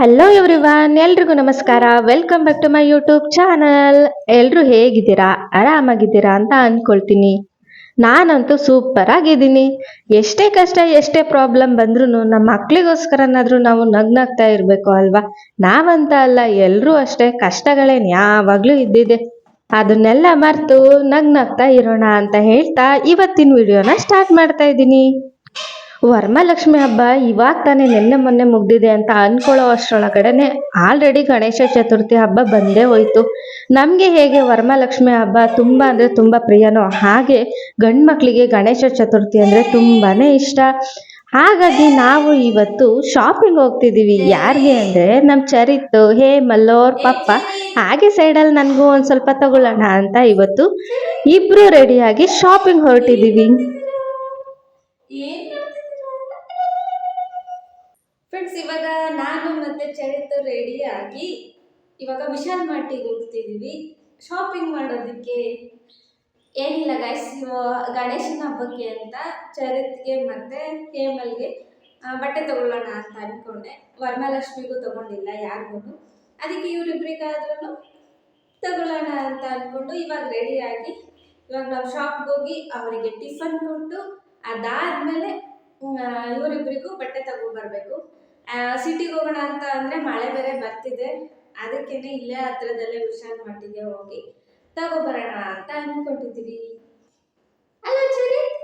Hello everyone ಎಲ್ರಿಗೂ ನಮಸ್ಕಾರ. Welcome back to my YouTube channel ಎಲ್ಲರೂ ಹೇಗಿದ್ದೀರಾ? ಆರಾಮಾಗಿದ್ದೀರಾ ಅಂತ ಅನ್ಕೊಳ್ತೀನಿ. ನಾನಂತೂ ಸೂಪರ್ ಆಗಿದ್ದೀನಿ. ಎಷ್ಟೇ ಕಷ್ಟ, ಎಷ್ಟೇ ಪ್ರಾಬ್ಲಮ್ ಬಂದ್ರೂ ನಮ್ಮ ಮಕ್ಳಿಗೋಸ್ಕರನಾದ್ರೂ ನಾವು ನಗ್ನಾಗ್ತಾ ಇರಬೇಕು ಅಲ್ವಾ? ನಾವಂತ ಅಲ್ಲ ಎಲ್ಲರೂ ಅಷ್ಟೇ. ಕಷ್ಟಗಳೇನು ಯಾವಾಗ್ಲೂ ಇದ್ದಿದೆ. ಅದನ್ನೆಲ್ಲ ಮರ್ತು ನಗ್ನಾಗ್ತಾ ಇರೋಣ ಅಂತ ಹೇಳ್ತಾ ಇವತ್ತಿನ ವಿಡಿಯೋನ ಸ್ಟಾರ್ಟ್ ಮಾಡ್ತಾ ಇದ್ದೀನಿ. ವರಮಹಾಲಕ್ಷ್ಮಿ ಹಬ್ಬ ಇವಾಗ ತಾನೇ ನಿನ್ನೆ ಮೊನ್ನೆ ಮುಗ್ದಿದೆ ಅಂತ ಅನ್ಕೊಳ್ಳೋ ಅಷ್ಟರೊಳಗಡೆನೆ ಆಲ್ರೆಡಿ ಗಣೇಶ ಚತುರ್ಥಿ ಹಬ್ಬ ಬಂದೇ ಹೋಯ್ತು. ನಮಗೆ ಹೇಗೆ ವರಮಹಾಲಕ್ಷ್ಮಿ ಹಬ್ಬ ತುಂಬ ಅಂದರೆ ತುಂಬ ಪ್ರಿಯನೋ ಹಾಗೆ ಗಂಡು ಮಕ್ಕಳಿಗೆ ಗಣೇಶ ಚತುರ್ಥಿ ಅಂದರೆ ತುಂಬಾನೇ ಇಷ್ಟ. ಹಾಗಾಗಿ ನಾವು ಇವತ್ತು ಶಾಪಿಂಗ್ ಹೋಗ್ತಿದ್ದೀವಿ ಯಾರಿಗೆ ಅಂದರೆ ನಮ್ಮ ಚರಿತ್ ಹೇ ಮಲ್ಲೋರ್ ಪಪ್ಪ ಹಾಗೆ ಸೈಡಲ್ಲಿ ನನಗೂ ಒಂದು ಸ್ವಲ್ಪ ತಗೊಳ್ಳೋಣ ಅಂತ ಇವತ್ತು ಇಬ್ರು ರೆಡಿಯಾಗಿ ಶಾಪಿಂಗ್ ಹೊರಟಿದ್ದೀವಿ ಫ್ರೆಂಡ್ಸ್ ಇವಾಗ ನಾನು ಮತ್ತೆ ಚರಿತ್ ರೆಡಿ ಆಗಿ ಇವಾಗ ವಿಶಾಲ್ ಮಾರ್ಟಿಗೆ ಹೋಗ್ತಿದ್ದೀವಿ ಶಾಪಿಂಗ್ ಮಾಡೋದಕ್ಕೆ ಏನಿಲ್ಲ ಗೈಸ್ ಗಣೇಶನ ಹಬ್ಬಕ್ಕೆ ಅಂತ ಚರಿತ್ಗೆ ಮತ್ತೆ ಹೇಮಲ್ಗೆ ಬಟ್ಟೆ ತಗೊಳ್ಳೋಣ ಅಂತ ಅನ್ಕೊಂಡೆ. ವರಮಹಾಲಕ್ಷ್ಮಿಗೂ ತಗೊಂಡಿಲ್ಲ ಯಾರಿಗೂ. ಅದಕ್ಕೆ ಇವರಿಬ್ರಿಗಾದ್ರೂ ತಗೊಳ್ಳೋಣ ಅಂತ ಅಂದ್ಕೊಂಡು ಇವಾಗ ರೆಡಿ ಆಗಿ ಇವಾಗ ನಾವು ಶಾಪ್ಗೆ ಹೋಗಿ ಅವರಿಗೆ ಟಿಫನ್ ಕೊಟ್ಟು ಅದಾದ್ಮೇಲೆ ಇವರಿಬ್ಬರಿಗೂ ಬಟ್ಟೆ ತಗೊಂಡ್ಬರ್ಬೇಕು. ಸಿಟಿಗೆ ಹೋಗೋಣ ಅಂತ ಅಂದರೆ ಮಳೆ ಬೇರೆ ಬರ್ತಿದೆ. ಅದಕ್ಕೇನೆ ಇಲ್ಲೇ ಹತ್ರದಲ್ಲೇ ವಿಶಾಲ್ ಮಟ್ಟಿಗೆ ಹೋಗಿ ತಗೊಬರೋಣ ಅಂತ ಅಂದ್ಕೊಂಡಿದ್ದೀವಿ Charith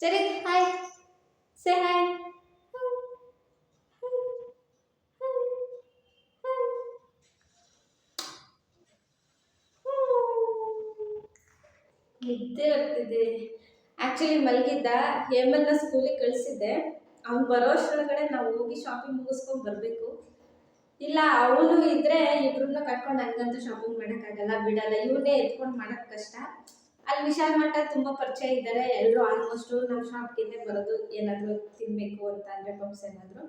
Charith hi say hi ನಿದ್ದೆ ಬರ್ತಿದೆ ಆ್ಯಕ್ಚುಲಿ ಮಲಗಿದ್ದ ಹೇಮಲ್ನ ಸ್ಕೂಲಿಗೆ ಕಳಿಸಿದ್ದೆ. ಅವ್ನು ಬರೋ ಅಷ್ಟರೊಳಗಡೆ ನಾವು ಹೋಗಿ ಶಾಪಿಂಗ್ ಮುಗಿಸ್ಕೊಂಡು ಬರಬೇಕು. ಇಲ್ಲ, ಅವನು ಇದ್ರೆ ಇಬ್ರನ್ನ ಕಟ್ಕೊಂಡು ಹಂಗಂತೂ ಶಾಪಿಂಗ್ ಮಾಡೋಕ್ಕಾಗಲ್ಲ, ಬಿಡಲ್ಲ. ಇವನ್ನೇ ಎತ್ಕೊಂಡು ಮಾಡೋದು ಕಷ್ಟ. ಅಲ್ಲಿ ವಿಶಾಲ್ ಮಠ ತುಂಬ ಪರಿಚಯ ಇದ್ದಾರೆ ಎಲ್ಲರೂ ಆಲ್ಮೋಸ್ಟು ನಮ್ಮ ಶಾಪ್ಗೆ ಬರೋದು ಏನಾದರೂ ತಿನ್ನಬೇಕು ಅಂತ ಅಂದರೆ ಪಪ್ಸ್ ಏನಾದರೂ.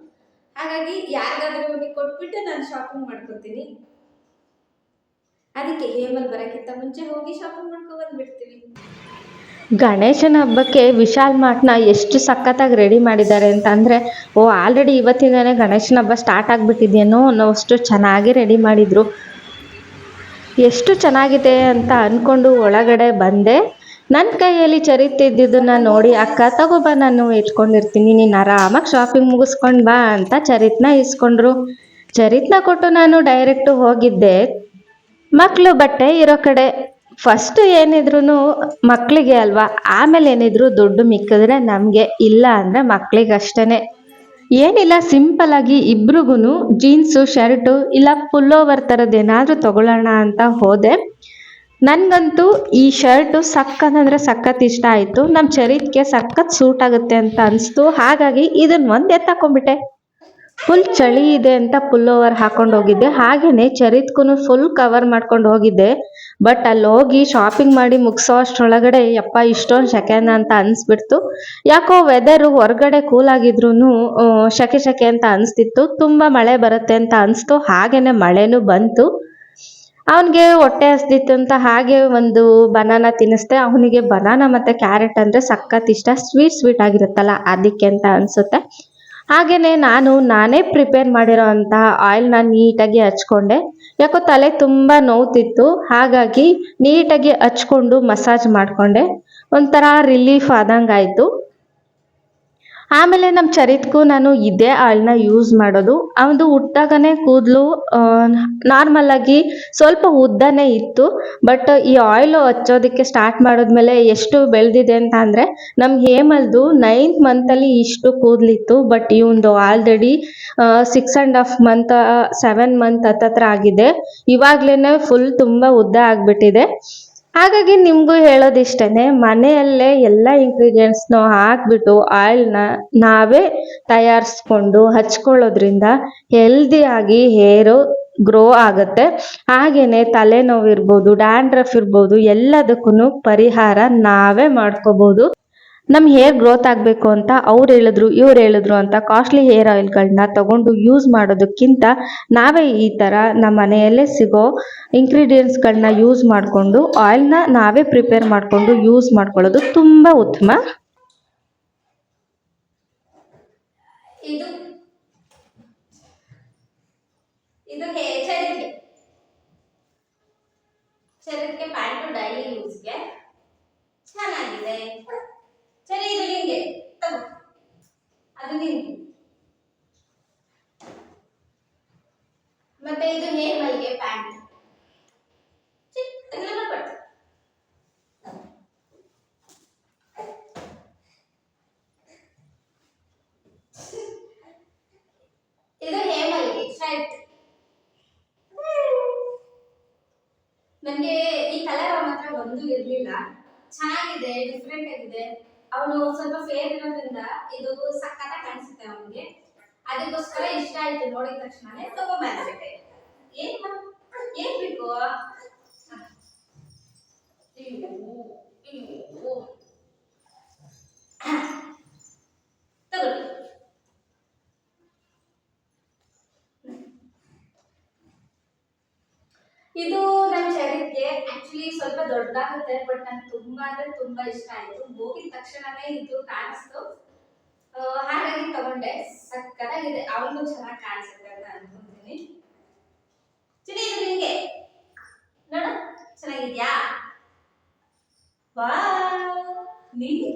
ಹಾಗಾಗಿ ಯಾರಿಗಾದ್ರೂ ಇವನಿಗೆ ಕೊಟ್ಬಿಟ್ಟು ನಾನು ಶಾಪಿಂಗ್ ಮಾಡ್ಕೊತೀನಿ. ಅದಕ್ಕೆ ಹೇಮಲ್ ಬರೋಕ್ಕಿಂತ ಮುಂಚೆ ಹೋಗಿ ಶಾಪಿಂಗ್ ಮಾಡ್ಕೊಂಡು ಬಂದ್ಬಿಡ್ತೀವಿ. ಗಣೇಶನ ಹಬ್ಬಕ್ಕೆ ವಿಶಾಲ್ ಮಾರ್ಟ್ನ ಎಷ್ಟು ಸಖತ್ತಾಗಿ ರೆಡಿ ಮಾಡಿದ್ದಾರೆ ಅಂತ ಅಂದರೆ ಓ ಆಲ್ರೆಡಿ ಇವತ್ತಿಂದನೇ ಗಣೇಶನ ಹಬ್ಬ ಸ್ಟಾರ್ಟ್ ಆಗಿಬಿಟ್ಟಿದೆಯೇನೋ ಅನ್ನೋಷ್ಟು ಚೆನ್ನಾಗಿ ರೆಡಿ ಮಾಡಿದರು. ಎಷ್ಟು ಚೆನ್ನಾಗಿದೆ ಅಂತ ಅಂದ್ಕೊಂಡು ಒಳಗಡೆ ಬಂದೆ. ನನ್ನ ಕೈಯಲ್ಲಿ ಚರಿತಿದ್ದಿದ್ದನ್ನು ನೋಡಿ, ಅಕ್ಕ ತಗೋಬ ನಾನು ಇಟ್ಕೊಂಡಿರ್ತೀನಿ. ನೀನು ಆರಾಮಾಗಿ ಶಾಪಿಂಗ್ ಮುಗಿಸ್ಕೊಂಡು ಬಾ ಅಂತ ಚರಿತ್ನ ಇಸ್ಕೊಂಡ್ರು. ಚರಿತ್ನ ಕೊಟ್ಟು ನಾನು ಡೈರೆಕ್ಟು ಹೋಗಿದ್ದೆ. ಮಕ್ಕಳು ಬಟ್ಟೆ ಇರೋ ಕಡೆ. ಫಸ್ಟ್ ಏನಿದ್ರು ಮಕ್ಕಳಿಗೆ ಅಲ್ವಾ? ಆಮೇಲೆ ಏನಿದ್ರು ದುಡ್ಡು ಮಿಕ್ಕಿದ್ರೆ ನಮಗೆ ಇಲ್ಲ ಅಂದರೆ ಮಕ್ಕಳಿಗೆ ಅಷ್ಟೇ ಏನಿಲ್ಲ ಸಿಂಪಲ್ ಆಗಿ ಇಬ್ರಿಗೂ ಜೀನ್ಸು ಶರ್ಟು ಇಲ್ಲ ಪುಲ್ಲೋವರ್ ಥರದ್ದು ಏನಾದರೂ ತಗೊಳ್ಳೋಣ ಅಂತ ಹೋದೆ. ನನಗಂತೂ ಈ ಶರ್ಟು ಸಖತ್ ಅಂದರೆ ಸಖತ್ ಇಷ್ಟ ಆಯಿತು. ನಮ್ಮ ಚರಿತ್ಗೆ ಸಖತ್ ಸೂಟ್ ಆಗುತ್ತೆ ಅಂತ ಅನಿಸ್ತು. ಹಾಗಾಗಿ ಇದನ್ನ ಒಂದೇ ತಗೊಂಡ್ಬಿಟ್ಟೆ ಫುಲ್ ಚಳಿ ಇದೆ ಅಂತ ಪುಲ್ ಓವರ್ ಹಾಕೊಂಡು ಹೋಗಿದ್ದೆ. ಹಾಗೇನೆ ಚರಿತ್ಕೂ ಫುಲ್ ಕವರ್ ಮಾಡ್ಕೊಂಡು ಹೋಗಿದ್ದೆ. ಬಟ್ ಅಲ್ಲಿ ಹೋಗಿ ಶಾಪಿಂಗ್ ಮಾಡಿ ಮುಗಿಸೋ ಅಷ್ಟರೊಳಗಡೆ, ಯಪ್ಪ ಇಷ್ಟೊಂದು ಶೆಕೆನ ಅಂತ ಅನಿಸ್ಬಿಡ್ತು. ಯಾಕೋ ವೆದರು ಹೊರಗಡೆ ಕೂಲ್ ಆಗಿದ್ರು ಶೆಕೆ ಶೆಕೆ ಅಂತ ಅನಿಸ್ತಿತ್ತು. ತುಂಬ ಮಳೆ ಬರುತ್ತೆ ಅಂತ ಅನಿಸ್ತು. ಹಾಗೇನೆ ಮಳೆನೂ ಬಂತು. ಅವನಿಗೆ ಹೊಟ್ಟೆ ಹಸ್ದಿತ್ತು ಅಂತ ಹಾಗೆ ಒಂದು ಬನಾನ ತಿನ್ನಿಸ್ದೆ. ಅವನಿಗೆ ಬನಾನ ಮತ್ತು ಕ್ಯಾರೆಟ್ ಅಂದರೆ ಸಖತ್ ಇಷ್ಟ. ಸ್ವೀಟ್ ಸ್ವೀಟ್ ಆಗಿರುತ್ತಲ್ಲ, ಅದಕ್ಕೆ ಅಂತ ಅನಿಸುತ್ತೆ. ಹಾಗೆಯೇ ನಾನು ನಾನೇ ಪ್ರಿಪೇರ್ ಮಾಡಿರೋ ಅಂತಹ ಆಯಿಲ್ನ ನೀಟಾಗಿ ಹಚ್ಕೊಂಡೆ. ಯಾಕೋ ತಲೆ ತುಂಬ ನೋವುತ್ತಿತ್ತು ಹಾಗಾಗಿ ನೀಟಾಗಿ ಹಚ್ಕೊಂಡು ಮಸಾಜ್ ಮಾಡಿಕೊಂಡೆ. ಒಂಥರ ರಿಲೀಫ್ ಆದಂಗೆ ಆಮೇಲೆ ನಮ್ಮ ಚರಿತ್ಗೂ ನಾನು ಇದೇ ಆಳನ್ನ ಯೂಸ್ ಮಾಡೋದು. ಅವನು ಹುಟ್ಟಾಗನೇ ಕೂದಲು ನಾರ್ಮಲ್ ಆಗಿ ಸ್ವಲ್ಪ ಉದ್ದನೇ ಇತ್ತು. ಬಟ್ ಈ ಆಯಿಲ್ ಹಚ್ಚೋದಕ್ಕೆ ಸ್ಟಾರ್ಟ್ ಮಾಡಿದ್ಮೇಲೆ ಎಷ್ಟು ಬೆಳೆದಿದೆ ಅಂತ ಅಂದರೆ ನಮ್ಮ ಹೇಮಲ್ದು ನೈನ್ತ್ ಮಂತಲ್ಲಿ ಇಷ್ಟು ಕೂದಲಿತ್ತು. ಬಟ್ ಇವಂದು already six and half month seven month ಹತ್ತತ್ರ ಆಗಿದೆ. ಇವಾಗಲೇ ಫುಲ್ ತುಂಬ ಉದ್ದ ಆಗಿಬಿಟ್ಟಿದೆ. ಹಾಗಾಗಿ ನಿಮಗೂ ಹೇಳೋದಿಷ್ಟೇ ಮನೆಯಲ್ಲೇ ಎಲ್ಲ ಇಂಗ್ರೀಡಿಯೆಂಟ್ಸ್ನು ಹಾಕ್ಬಿಟ್ಟು ಆಯಿಲ್ನ ನಾವೇ ತಯಾರಿಸ್ಕೊಂಡು ಹಚ್ಕೊಳ್ಳೋದ್ರಿಂದ ಹೆಲ್ದಿಯಾಗಿ ಹೇರು ಗ್ರೋ ಆಗುತ್ತೆ. ಹಾಗೆಯೇ ತಲೆನೋವು ಇರ್ಬೋದು ಡ್ಯಾಂಡ್ರಫ್ ಇರ್ಬೋದು ಎಲ್ಲದಕ್ಕೂ ಪರಿಹಾರ ನಾವೇ ಮಾಡ್ಕೋಬೋದು. ನಮ್ಮ ಹೇರ್ ಗ್ರೋತ್ ಆಗಬೇಕು ಅಂತ ಅವ್ರು ಹೇಳಿದ್ರು, ಇವ್ರು ಹೇಳಿದ್ರು ಅಂತ ಕಾಸ್ಟ್ಲಿ ಹೇರ್ ಆಯಿಲ್ಗಳನ್ನ ತಗೊಂಡು ಯೂಸ್ ಮಾಡೋದಕ್ಕಿಂತ ನಾವೇ ಈ ಥರ ನಮ್ಮ ಮನೆಯಲ್ಲೇ ಸಿಗೋ ಇಂಗ್ರೀಡಿಯೆಂಟ್ಸ್ಗಳನ್ನ ಯೂಸ್ ಮಾಡಿಕೊಂಡು ಆಯಿಲ್ನ ನಾವೇ ಪ್ರಿಪೇರ್ ಮಾಡಿಕೊಂಡು ಯೂಸ್ ಮಾಡ್ಕೊಳ್ಳೋದು ತುಂಬ ಉತ್ತಮ ಇದು ಇದು ಹೇ ಚರಿತ್ರೆ ಚರಿತ್ರೆ ಪ್ಯಾಂಟು ಡೈಲಿ ಯೂಸ್ಗೆ ಚೆನ್ನಾಗಿದೆ ಇದು ನಿಂಗೆ ಅದು ನಿಂಗೆ ಮತ್ತೆ ಇದು ನೇಮಲ್ಗೆ ಪ್ಯಾಂಟ್. ಇದು ಹೇಮಲ್ಗೆ ಶರ್ಟ್. ನನಗೆ ಈ ಕಲರ್ ಮಾತ್ರ ಒಂದು ಇರಲಿಲ್ಲ. ಚೆನ್ನಾಗಿದೆ ಡಿಫ್ರೆಂಟ್ ಆಗಿದೆ. ಅವನು ಸ್ವಲ್ಪ ಫೇರ್ ಇರೋದ್ರಿಂದ ಇದು ಸಕ್ಕತ್ತ ಕಾಣಿಸುತ್ತೆ ಅವನಿಗೆ. ಅದಕ್ಕೋಸ್ಕರ ಇಷ್ಟ ಆಯ್ತು ನೋಡಿದ ತಕ್ಷಣನೇ ತಗೊಂಡ್ಬಂದ್ಬಿಟ್ಟೆ ಏನ್ ಏನ್ ಬೇಕು ಹ. ಅಯ್ಯೋ, ಅಯ್ಯೋ. ತಗೊಳ್ಳಿ ಇದು ನನ್ನ ಚರಿತ್ರೆ ಆಕ್ಚುಲಿ ಸ್ವಲ್ಪ ದೊಡ್ಡದಾಗುತ್ತೆ ಬಟ್ ನಂಗೆ ತುಂಬಾ ಅಂದ್ರೆ ತುಂಬಾ ಇಷ್ಟ ಆಯ್ತು. ಹೋಗಿದ ತಕ್ಷಣನೇ ಇದು ಕಾಣಿಸ್ತು. ಹಾಗಾಗಿ ತಗೊಂಡೆ. ಸಕ್ಕತ್ತಾಗಿದೆ. ಅವನು ಚೆನ್ನಾಗಿ ಕಾಣಿಸುತ್ತೆ ಅಂತ ಅನ್ಕೊಂತೀನಿ. ಚಿಡಿ ಇದು ನಿಂಗೆ. ನೋಡ, ಚೆನ್ನಾಗಿದ್ಯಾ? ವಾ ನಿನಗೆ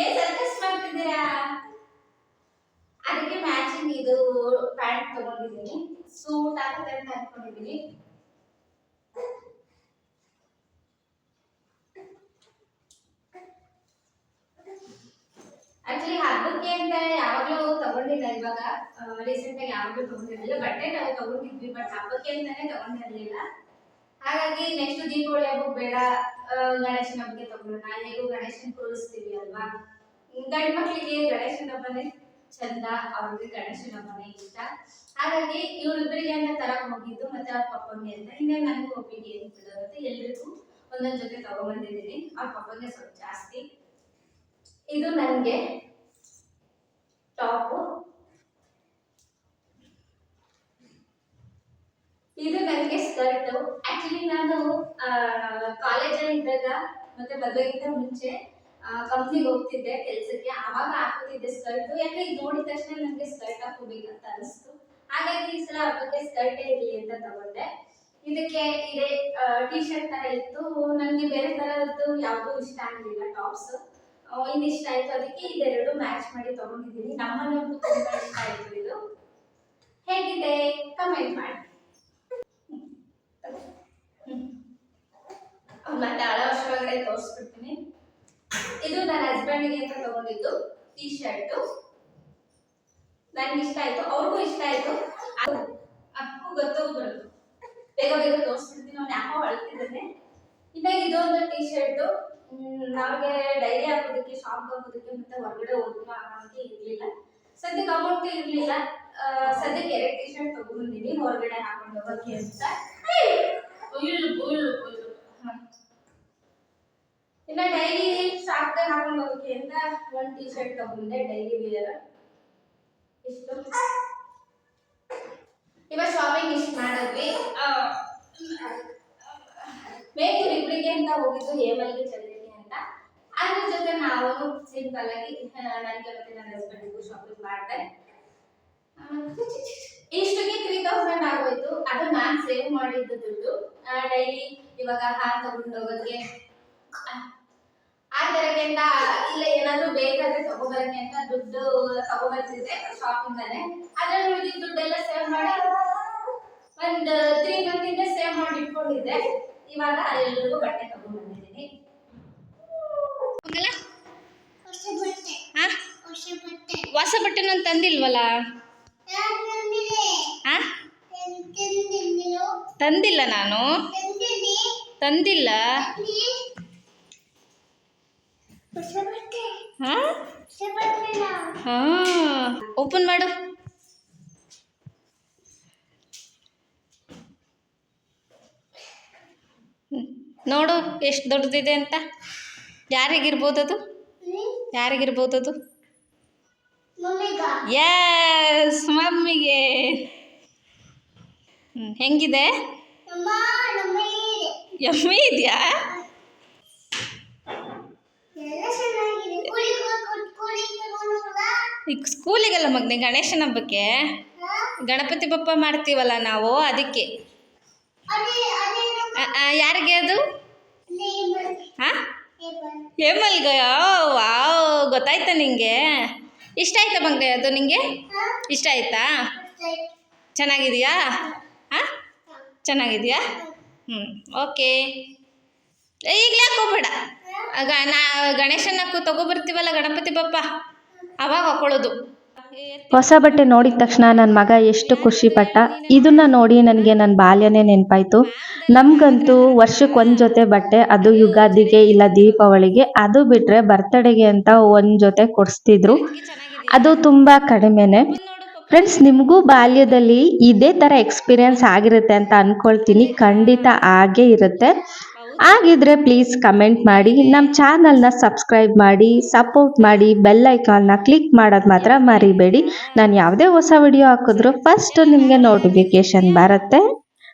ಏನ್ ಸರ್ಕಸ್ ಮಾಡ್ತಿದ್ದೀರಾ? ಅದಕ್ಕೆ ಮ್ಯಾಚಿಂಗ್ ಇದು ಪ್ಯಾಂಟ್ ತಗೊಂಡಿದ್ದೀನಿ. ಸೂಟ್ ಆಗುತ್ತೆ ಅಂತ ಅನ್ಕೊಂಡಿದ್ದೀನಿ. ಆಕ್ಚುಲಿ ಹಬ್ಬಕ್ಕೆ ಅಂತ ಯಾವಾಗ್ಲೂ ತಗೊಂಡಿಲ್ಲ. ಇವಾಗ ರೀಸೆಂಟ್ ಆಗಿ ಯಾವಾಗ್ಲೂ ತಗೊಂಡಿರಲಿಲ್ಲ ಬಟ್ಟೆ ನಾವು ತಗೊಂಡಿದ್ವಿ ಬಟ್ ಹಬ್ಬಕ್ಕೆ ಅಂತಾನೆ ತಗೊಂಡಿರಲಿಲ್ಲ. ಹಾಗಾಗಿ ನೆಕ್ಸ್ಟ್ ದೀಪಾವಳಿ ಹಬ್ಬಕ್ಕೆ ಬೇಡ. ಗಣೇಶನ ಹಬ್ಬಕ್ಕೆ ತಗೊಳ್ಳೋಣ. ಹೇಗೂ ಗಣೇಶನ್ ಕೂರಿಸ್ತೀವಿ ಅಲ್ವಾ? ಗಂಡ್ ಮಕ್ಕಳಿಗೆ ಗಣೇಶನ ಹಬ್ಬನೇ ಚಂದ. ಅವ್ರಿಗೆ ಗಣೇಶನ ಹಬ್ಬನೇ ಇಷ್ಟ. ಹಾಗಾಗಿ ಇವ್ರಿಬ್ಬರಿಗೆ ಅಂತ ತರಕ್ ಹೋಗಿದ್ದು ಮತ್ತೆ ಅವ್ರ ಪಪ್ಪಂಗೆ ಅಂತ. ಇನ್ನೇ ನನಗೂ ಒಪ್ಪಿಗೆ ಏನು ಬಿಡೋದು ಎಲ್ರಿಗೂ ಒಂದೊಂದ್ ಜೊತೆ ತಗೊಂಡ್ಬಂದಿದ್ದೀನಿ ಅವ್ರ ಪಪ್ಪಂಗೆ ಸ್ವಲ್ಪ ಜಾಸ್ತಿ. ಇದು ನನಗೆ ಟಾಪು. ಇದು ನನಗೆ ಸ್ಕರ್ಟು. ಆಕ್ಚುಲಿ ನಾನು ಕಾಲೇಜಲ್ಲಿ ಇದ್ದಾಗ ಮತ್ತೆ ಮದುವೆಗಿಂತ ಮುಂಚೆ ಕಂಪ್ನಿಗೆ ಹೋಗ್ತಿದ್ದೆ ಕೆಲಸಕ್ಕೆ. ಆವಾಗ ಹಾಕೋತಿದ್ದೆ ಸ್ಕರ್ಟು. ಯಾಕೆ ಇದು ನೋಡಿದ ತಕ್ಷಣ ನನಗೆ ಸ್ಕರ್ಟ್ ಹಾಕೋಬೇಕಂತ ಅನಿಸ್ತು. ಹಾಗಾಗಿ ಈ ಸಲ ಹಬ್ಬಕ್ಕೆ ಸ್ಕರ್ಟೇ ಇರಲಿ ಅಂತ ತಗೊಂಡೆ. ಇದಕ್ಕೆ ಇದೆ ಟಿ ಶರ್ಟ್ ತರ ಇತ್ತು. ನನಗೆ ಬೇರೆ ತರದ್ದು ಯಾವುದೂ ಇಷ್ಟ ಆಗಲಿಲ್ಲ, ಟಾಪ್ಸ್. ಇದು ಇಷ್ಟ ಆಯ್ತು ಅದಕ್ಕೆ ಇದೆರಡು ಮ್ಯಾಚ್ ಮಾಡಿ ತಗೊಂಡಿದ್ದೀನಿ. ನಮ್ಮನೆಯವ್ರಿಗೂ ತುಂಬಾ ಇಷ್ಟ ಆಯ್ತು ಇದು. ಹೇಗಿದೆ? ಕಮೆಂಟ್ ಮಾಡಿ. ಮತ್ತೆ ಒಳಗಡೆ ತೋರಿಸ್ಬಿಡ್ತೀನಿ. ಇದು ನನ್ನ ಹಸ್ಬೆಂಡ್ಗೆ ಅಂತ ತಗೊಂಡಿದ್ದು ಟೀ ಶರ್ಟ್ ನನ್ಗೆ ಇಷ್ಟ ಆಯ್ತು. ಅವ್ರಿಗೂ ಇಷ್ಟ ಆಯ್ತು. ಅಕ್ಕೂ ಗೊತ್ತು ಬರೋದು. ಬೇಗ ಬೇಗ ತೋರಿಸ್ಬಿಡ್ತೀನಿ. ಅವ್ನು ಯಾಕೋ ಅಳ್ತಿದ್ದಾನೆ. ಇನ್ನ ಇದೊಂದು ಟೀ ಶರ್ಟು ನಮಗೆ ಡೈರಿ ಹಾಕೋದಕ್ಕೆ ಶಾಪ್ ಹಾಕೋದಕ್ಕೆ ಮತ್ತೆ ಹೊರಗಡೆ ಹೋದ್ರು ಹಾಕೋದಕ್ಕೆ ಇರಲಿಲ್ಲ. ಸದ್ಯಕ್ಕೆ ಅಮೌಂಟ್ ಇರಲಿಲ್ಲ. ಸದ್ಯಕ್ಕೆ ಎರಡು ಟಿ ಶರ್ಟ್ ತಗೊಂಡಿದ್ದೀನಿ ಹೊರಗಡೆ ಹಾಕೊಂಡು ಹೋಗೋಕ್ಕೆ ಅಂತ. ಇನ್ನ ಡೈಲಿ ಶಾಪ್ಗೆ ಹಾಕೊಂಡು ಹೋಗೋಕ್ಕೆ ಅಂತ ಒಂದು ಟಿ ಶರ್ಟ್ ತಗೊಂಡೆ ಡೈಲಿ ವೇರ್ ಇಷ್ಟು. ಇವಾಗ ಶಾಪಿಂಗ್ ಇಷ್ಟು ಮಾಡಿದ್ವಿ ಬೇಕು ಇಬ್ಬರಿಗೆ ಅಂತ ಹೋಗಿದ್ದು ಹೇಮಲ್ಗೆ ಚಂದ್ರಿಗೆ ಅಂತ. ಅದ್ರ ಜೊತೆ ನಾವು ಸಿಂಪಲ್ ಆಗಿ ನನಗೆ ಮತ್ತೆ ನನ್ನ ಹಸ್ಬೆಂಡ್ಗೂ ಶಾಪಿಂಗ್ ಮಾಡಿದೆ ಇಷ್ಟಕ್ಕೆ ತ್ರೀ ತೌಸಂಡ್ ಆಗೋಯ್ತು. ಅದು ನಾನು ಸೇವ್ ಮಾಡಿದ್ದು ದುಡ್ಡು. ಡೈಲಿ ಇವಾಗ ಹಾಲು ತಗೊಂಡು ಹೋಗೋಕ್ಕೆ ಆ ತರಕ್ಕೆ ಅಂತ ಇಲ್ಲ, ಏನಾದರೂ ಬೇಕಾದ್ರೆ ತಗೋಬರಕ್ಕೆ ಅಂತ ದುಡ್ಡು ತಗೋಬರ್ತಿದ್ದೆ ಶಾಪಿಂಗ್ ಅಲ್ಲೇ. ಅದ್ರಲ್ಲಿ ಉಳಿದಿದ್ದ ದುಡ್ಡೆಲ್ಲ ಸೇವ್ ಮಾಡಿ, ಒಂದು ತ್ರೀ ಮಂತಿಂದ ಸೇವ್ ಮಾಡಿ ಇಟ್ಕೊಂಡಿದ್ದೆ. ಇವಾಗ ಎಲ್ರಿಗೂ ಬಟ್ಟೆ ತಗೊಂಡ್ಬಂದಿದ್ದೀನಿ ಹೊಸ ಬಟ್ಟೆ. ನಾನು ತಂದಿಲ್ವಲ್ಲ? ತಂದಿಲ್ಲ? ನಾನು. ತಂದಿಲ್ಲ. ಹಾ? ಹಾ. ಓಪನ್ ಮಾಡು. ನೋಡು ಎಷ್ಟು ದೊಡ್ಡದಿದೆ ಅಂತ. ಯಾರಿಗಿರ್ಬೋದು ಅದು? ಯಾರಿಗಿರ್ಬೋದು ಅದು ಎಸ್ ಮಮ್ಮಿಗೆ. ಹ್ಞೂ ಹೆಂಗಿದೆ? ಯಮ್ಮಿ ಇದೆಯಾ? ಈಗ ಸ್ಕೂಲಿಗೆಲ್ಲ ಮಗನೆ ಗಣೇಶನ ಹಬ್ಬಕ್ಕೆ ಗಣಪತಿ ಬಪ್ಪ ಮಾಡ್ತೀವಲ್ಲ ನಾವು ಅದಕ್ಕೆ. ಯಾರಿಗೆ ಅದು? ಹಾಂ? ಹೇಮಲ್ಗ? ವಾವ್, ಗೊತ್ತಾಯ್ತಾ ನಿಂಗೆ? ಇಷ್ಟ ಆಯ್ತಾ ಬಂಗ್ಲೆ ಅದು ನಿಂಗೆ? ಇಷ್ಟ ಆಯ್ತಾ? ಚೆನ್ನಾಗಿದೆಯಾ? ಹಾಂ? ಚೆನ್ನಾಗಿದೆಯಾ? ಹ್ಞೂ ಓಕೆ. ಈಗಲೇ ಹಾಕೋಬೇಡ. ನಾ ಗಣೇಶನಕ್ಕೂ ತಗೊಬರ್ತೀವಲ್ಲ ಗಣಪತಿ ಬಪ್ಪ? ಅವಾಗ ಹಾಕೊಳ್ಳೋದು. ಹೊಸ ಬಟ್ಟೆ ನೋಡಿದ ತಕ್ಷಣ ನನ್ನ ಮಗ ಎಷ್ಟು ಖುಷಿ ಪಟ್ಟ ಇದನ್ನ ನೋಡಿ ನನಗೆ ನನ್ನ ಬಾಲ್ಯನೇ ನೆನಪಾಯ್ತು. ನಮಗಂತೂ ವರ್ಷಕ್ಕೆ ಒಂದು ಜೊತೆ ಬಟ್ಟೆ, ಅದು ಯುಗಾದಿಗೆ ಇಲ್ಲ ದೀಪಾವಳಿಗೆ, ಅದು ಬಿಟ್ಟರೆ ಬರ್ತಡೆಗೆ ಅಂತ ಒಂದು ಜೊತೆ ಕೊಡಿಸ್ತಿದ್ರು. ಅದು ತುಂಬ ಕಡಿಮೆನೆ. ಫ್ರೆಂಡ್ಸ್ ನಿಮಗೂ ಬಾಲ್ಯದಲ್ಲಿ ಇದೇ ಥರ ಎಕ್ಸ್ಪೀರಿಯನ್ಸ್ ಆಗಿರುತ್ತೆ ಅಂತ ಅಂದ್ಕೊಳ್ತೀನಿ ಖಂಡಿತ ಆಗೇ ಇರುತ್ತೆ. ಆಗಿದ್ರೆ ಪ್ಲೀಸ್ ಕಮೆಂಟ್ ಮಾಡಿ ನಮ್ಮ ಚಾನಲ್ನ ಸಬ್ಸ್ಕ್ರೈಬ್ ಮಾಡಿ ಸಪೋರ್ಟ್ ಮಾಡಿ ಬೆಲ್ ಐಕಾನ್ನ ಕ್ಲಿಕ್ ಮಾಡೋದು ಮಾತ್ರ ಮರಿಬೇಡಿ. ನಾನು ಯಾವುದೇ ಹೊಸ ವಿಡಿಯೋ ಹಾಕಿದ್ರು ಫಸ್ಟ್ ನಿಮಗೆ ನೋಟಿಫಿಕೇಶನ್ ಬರುತ್ತೆ.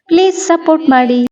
ಪ್ಲೀಸ್ ಸಪೋರ್ಟ್ ಮಾಡಿ.